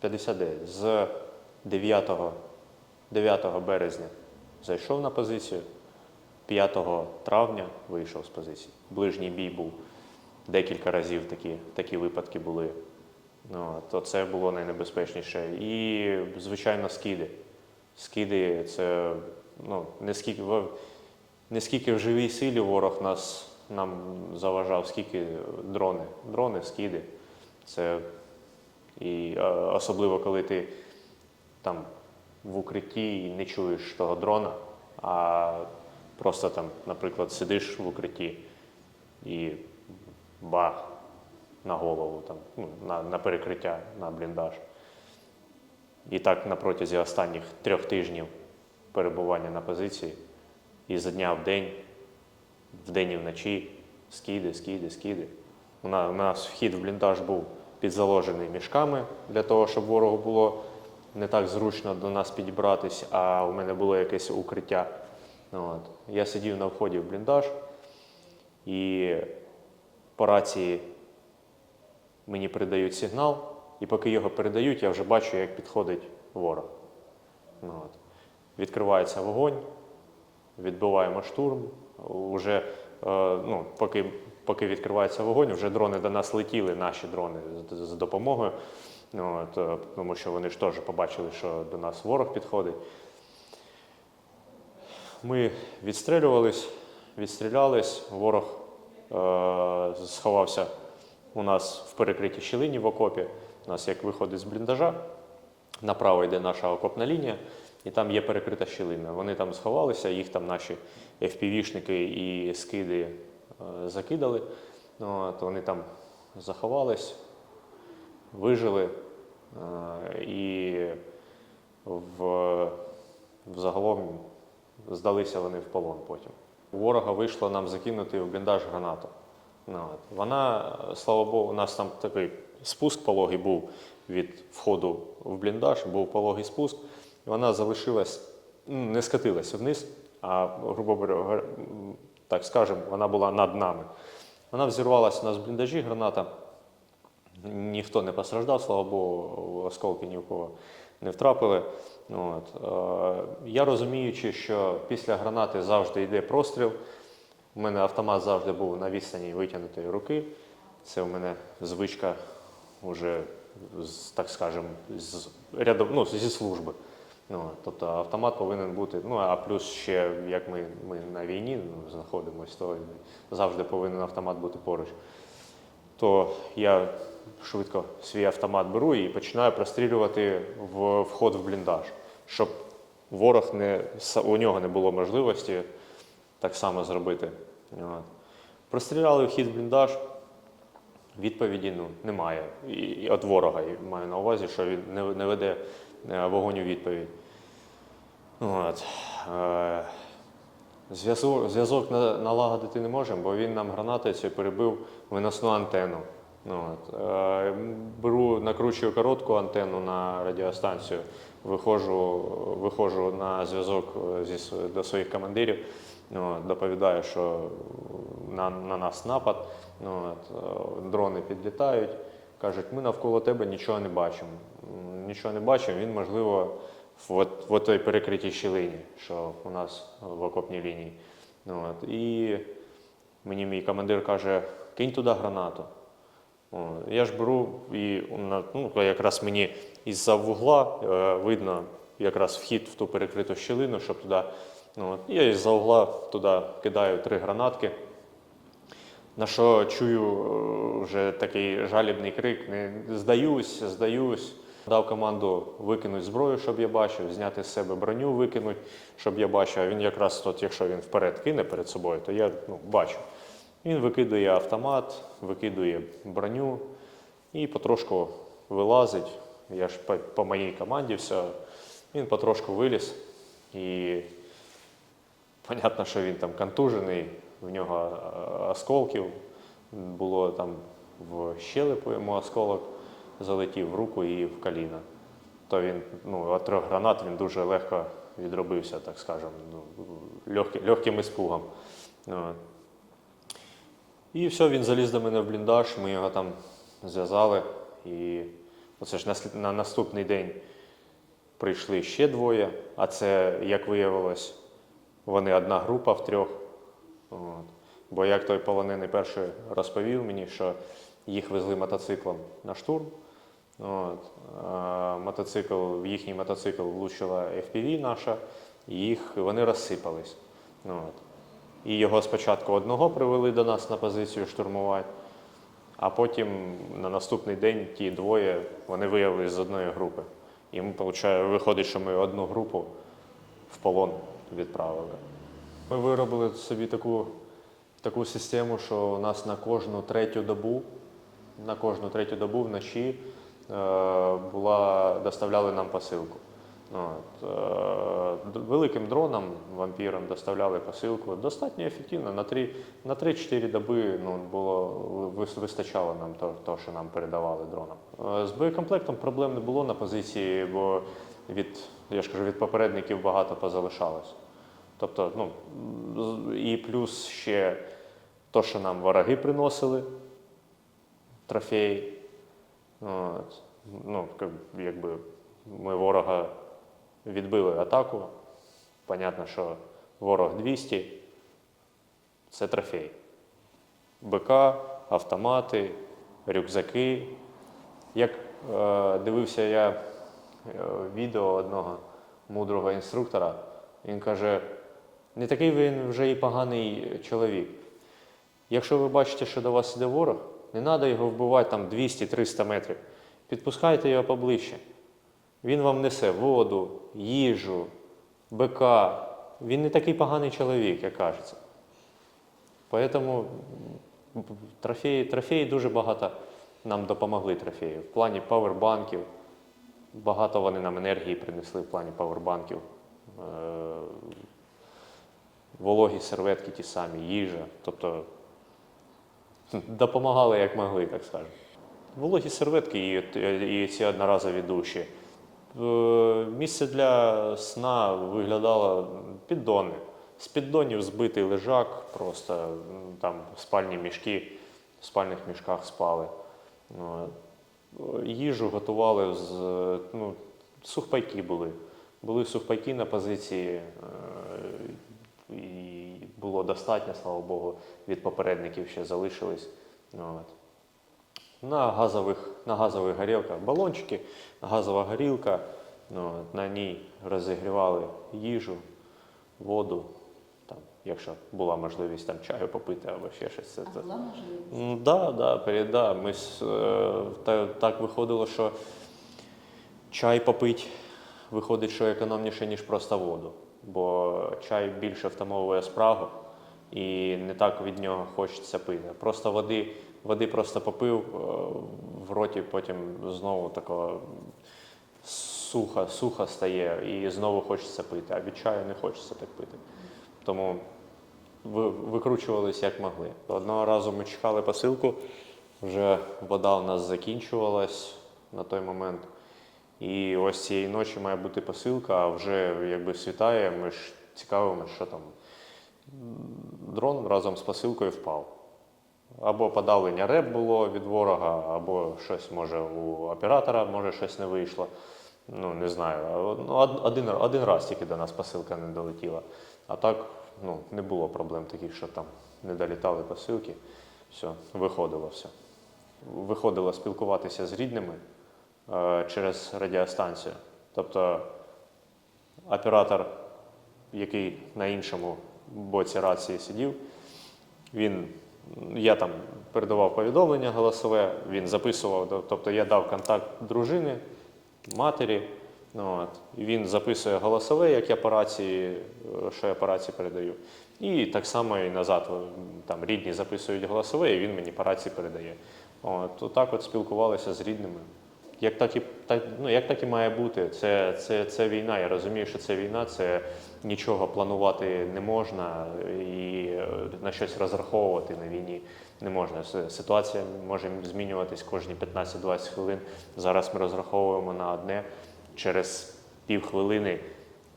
59. З 9, 9 березня зайшов на позицію, 5 травня вийшов з позиції. Ближній бій був декілька разів такі, такі випадки були. Ну, то це було найнебезпечніше. І, звичайно, скиди. Скиди це ну, не скільки, не скільки в живій силі ворог нас нам заважав, скільки дрони. Дрони, скиди. Це і е, особливо коли ти там в укритті і не чуєш того дрона, а просто там, наприклад, сидиш в укритті і бах на голову, там, ну, на, на перекриття, на бліндаж. І так на протязі останніх трьох тижнів перебування на позиції, і за дня в день, вдень і вночі, скиди, скиди, скиди. У нас вхід в бліндаж був підзаложений мішками для того, щоб ворогу було не так зручно до нас підібратись, а у мене було якесь укриття. Ну, От. Я сидів на вході в бліндаж, і по рації мені передають сигнал, і поки його передають, я вже бачу, як підходить ворог. Ну, от. Відкривається вогонь, відбиваємо штурм. Уже, е, ну, поки, поки відкривається вогонь, вже дрони до нас летіли, наші дрони з, допомогою. Ну, от, е, тому що вони ж теж побачили, що до нас ворог підходить. Ми відстрілювались, відстрілялись, ворог е, сховався у нас в перекритій щілині в окопі. У нас як виходить з бліндажа, направо йде наша окопна лінія, і там є перекрита щілина. Вони там сховалися, їх там наші FPV-шники і скиди закидали. Ну, От, вони там заховались, вижили. е, І в, взагалом здалися вони в полон потім. У ворога вийшло нам закинути в бліндаж гранату. Ну, от. Вона, е, слава Богу, у нас там такий спуск пологий був від входу в бліндаж, був пологий спуск. І вона залишилась, ну, не скатилася вниз, а, грубо говоря, так скажемо, вона була над нами. Вона взірвалася у нас в бліндажі, граната. Ніхто не постраждав, слава Богу, осколки ні в кого не втрапили. От. Е, Я розуміючи, що після гранати завжди йде простріл. У мене автомат завжди був на відстані витягнутої руки. Це у мене звичка вже, так скажемо, з рядом, ну, зі служби. Ну, тобто автомат повинен бути. Ну а плюс ще як ми, ми на війні ну, знаходимося, то завжди повинен автомат бути поруч то я швидко свій автомат беру і починаю прострілювати в вход в бліндаж, щоб ворог не у нього не було можливості так само зробити. От. Простріляли вхід в бліндаж. Відповіді ну, немає. І, і від ворога я маю на увазі, що він не, не веде е, вогонь у відповідь. От. Е, Зв'язок, налагодити не можемо, бо він нам гранатою перебив виносну антенну. Ну, от. Е, беру, накручую коротку антенну на радіостанцію, виходжу, виходжу на зв'язок е, до своїх командирів, от, доповідаю, що на, на нас напад, от, дрони підлітають, кажуть, ми навколо тебе нічого не бачимо. Нічого не бачимо, він, можливо, в, в той перекритій щілині, що у нас в окопній лінії. Ну, от. І мені мій командир каже, кинь туди гранату. Я ж беру і ну, якраз мені із-за вугла е, видно якраз вхід в ту перекриту щілину, щоб туди. Ну, от, я із-за угла туди кидаю три гранатки. На що чую е, вже такий жалібний крик: не здаюсь, здаюсь. Дав команду викинути зброю, щоб я бачив, зняти з себе броню, викинути, щоб я бачив. А він якраз тут, якщо він вперед кине перед собою, то я ну, бачу. Він викидує автомат, викидує броню і потрошку вилазить. Я ж по, по моїй команді все. Він потрошку виліз і Понятно, що він там контужений, в нього осколків було там в щелепу йому осколок залетів в руку і в коліно. То він ну, від трьох гранат він дуже легко відробився, так скажемо, ну, легким, легким іспугом. От. І все, він заліз до мене в бліндаж, ми його там зв'язали і Оце ж наслід- на наступний день прийшли ще двоє, а це, як виявилось, вони одна група в трьох. От. Бо як той полонений перший розповів мені, що їх везли мотоциклом на штурм. От. Мотоцикл, в їхній мотоцикл влучила FPV наша, і їх, вони розсипались. От. І його спочатку одного привели до нас на позицію штурмувати, а потім на наступний день ті двоє вони виявилися з одної групи. І ми, виходить, що ми одну групу в полон відправили. Ми виробили собі таку, таку систему, що у нас на кожну третю добу, на кожну третю добу вночі була, доставляли нам посилку. От, е, великим дроном, вампірам доставляли посилку. Достатньо ефективно. На 3 на 3-4 доби ну, було, вистачало нам то, то, що нам передавали дроном. Е, З боєкомплектом проблем не було на позиції, бо від, я ж кажу, від попередників багато позалишалось. Тобто, ну, і плюс ще то, що нам вороги приносили, трофеї. От. Ну, якби ми ворога відбили атаку. Понятно, що ворог 200 це трофей. БК, автомати, рюкзаки. Як е, дивився я е, відео одного мудрого інструктора, він каже: не такий він вже і поганий чоловік. Якщо ви бачите, що до вас іде ворог, не треба його вбивати там 200-300 метрів. Підпускайте його поближче. Він вам несе воду, їжу, бика. Він не такий поганий чоловік, як кажеться. Поэтому м, трофеї, трофеї дуже багато нам допомогли трофеї. В плані павербанків. Багато вони нам енергії принесли в плані павербанків. Е, Вологі серветки ті самі, їжа. Тобто допомагали як могли, так скажемо. Вологі серветки і, і ці одноразові душі. Е, Місце для сна виглядало піддони. З піддонів збитий лежак, просто там спальні мішки, в спальних мішках спали. Е, Їжу готували з ну, сухпайки були. Були сухпайки на позиції, е, і було достатньо, слава Богу, від попередників ще залишились. От. На газових, на газових горілках балончики, газова горілка, ну, на ній розігрівали їжу, воду, там, якщо була можливість там чаю попити або ще щось. Це, А була можливість? Да, да, перед, да. Ми, е, та, так виходило, що чай попити виходить, що економніше, ніж просто воду. Бо чай більше втамовує спрагу і не так від нього хочеться пити. Просто води, води просто попив е, в роті, потім знову такого сухо, сухо стає і знову хочеться пити, а від чаю не хочеться так пити. Тому ви- викручувалися як могли. Одного разу ми чекали посилку, вже вода у нас закінчувалась на той момент. І ось цієї ночі має бути посилка, а вже якби світає, ми ж цікавимося, що там. Дрон разом з посилкою впав. Або подавлення реп було від ворога, або щось може у оператора, може щось не вийшло. Ну, не знаю. Ну, один, один раз тільки до нас посилка не долетіла. А так ну, не було проблем таких, що там не долітали посилки. Все, виходило все. Виходило спілкуватися з рідними через радіостанцію. Тобто оператор, який на іншому боці рації сидів, він, я там передавав повідомлення голосове, він записував, тобто я дав контакт дружини, матері. Ну, от, він записує голосове, як я по рації, е, що я по рації передаю. І так само і назад е, там, рідні записують голосове, і він мені по рації передає. От, отак от спілкувалися з рідними. Як так і, так, ну, як так і має бути. Це, це, це війна. Я розумію, що це війна, це нічого планувати не можна і е, на щось розраховувати на війні не можна. Ситуація може змінюватись кожні 15-20 хвилин. Зараз ми розраховуємо на одне через півхвилини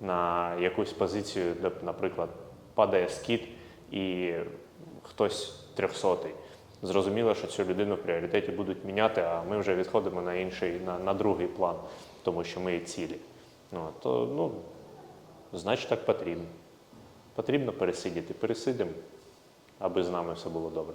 на якусь позицію, де, наприклад, падає скіт і хтось трьохсотий. Зрозуміло, що цю людину в пріоритеті будуть міняти, а ми вже відходимо на інший, на, на другий план, тому що ми цілі. Ну, то, ну, значить, так потрібно. Потрібно пересидіти. Пересидимо, аби з нами все було добре.